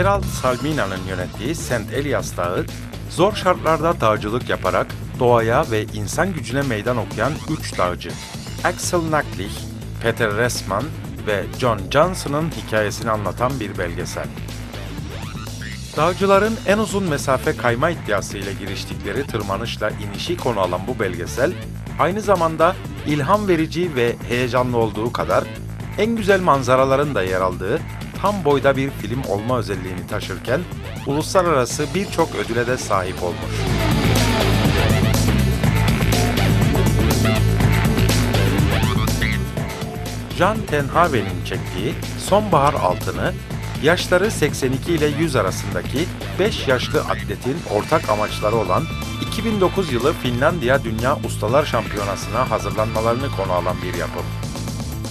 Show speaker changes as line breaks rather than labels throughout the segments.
Gerald Salmina'nın yönettiği St. Elias Dağı, zor şartlarda dağcılık yaparak doğaya ve insan gücüne meydan okuyan üç dağcı. Axel Nacklich, Peter Ressmann ve John Johnson'ın hikayesini anlatan bir belgesel. Dağcıların en uzun mesafe kayma iddiasıyla giriştikleri tırmanışla inişi konu alan bu belgesel, aynı zamanda ilham verici ve heyecanlı olduğu kadar en güzel manzaraların da yer aldığı tam boyda bir film olma özelliğini taşırken uluslararası birçok ödüle de sahip olmuş. Jean Tenhaven'in çektiği Sonbahar Altını, yaşları 82 ile 100 arasındaki 5 yaşlı atletin ortak amaçları olan 2009 yılı Finlandiya Dünya Ustalar Şampiyonası'na hazırlanmalarını konu alan bir yapım.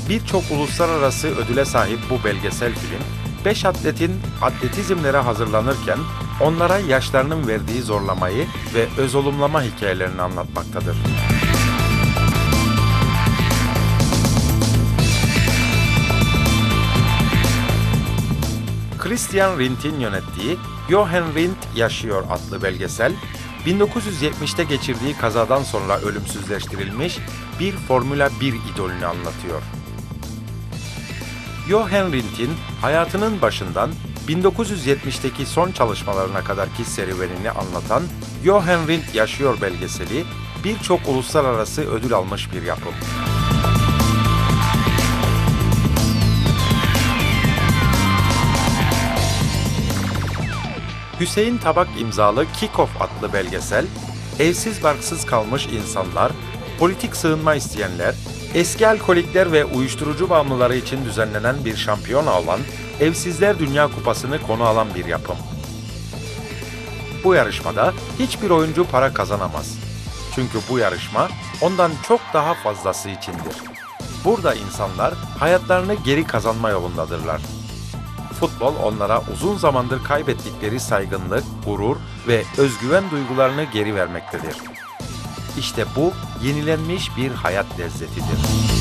Birçok uluslararası ödüle sahip bu belgesel film, 5 atletin atletizmlere hazırlanırken onlara yaşlarının verdiği zorlamayı ve öz olumlama hikayelerini anlatmaktadır. Christian Rindt'in yönettiği Johann Rindt Yaşıyor adlı belgesel, 1970'te geçirdiği kazadan sonra ölümsüzleştirilmiş bir Formula 1 idolünü anlatıyor. Johann Rindt'in hayatının başından 1970'teki son çalışmalarına kadarki serüvenini anlatan Johann Rindt Yaşıyor belgeseli birçok uluslararası ödül almış bir yapım. Hüseyin Tabak imzalı Kick-Off adlı belgesel, evsiz barksız kalmış insanlar, politik sığınma isteyenler, eski alkolikler ve uyuşturucu bağımlıları için düzenlenen bir şampiyona olan Evsizler Dünya Kupası'nı konu alan bir yapım. Bu yarışmada hiçbir oyuncu para kazanamaz. Çünkü bu yarışma ondan çok daha fazlası içindir. Burada insanlar hayatlarını geri kazanma yolundadırlar. Futbol onlara uzun zamandır kaybettikleri saygınlık, gurur ve özgüven duygularını geri vermektedir. İşte bu yenilenmiş bir hayat lezzetidir.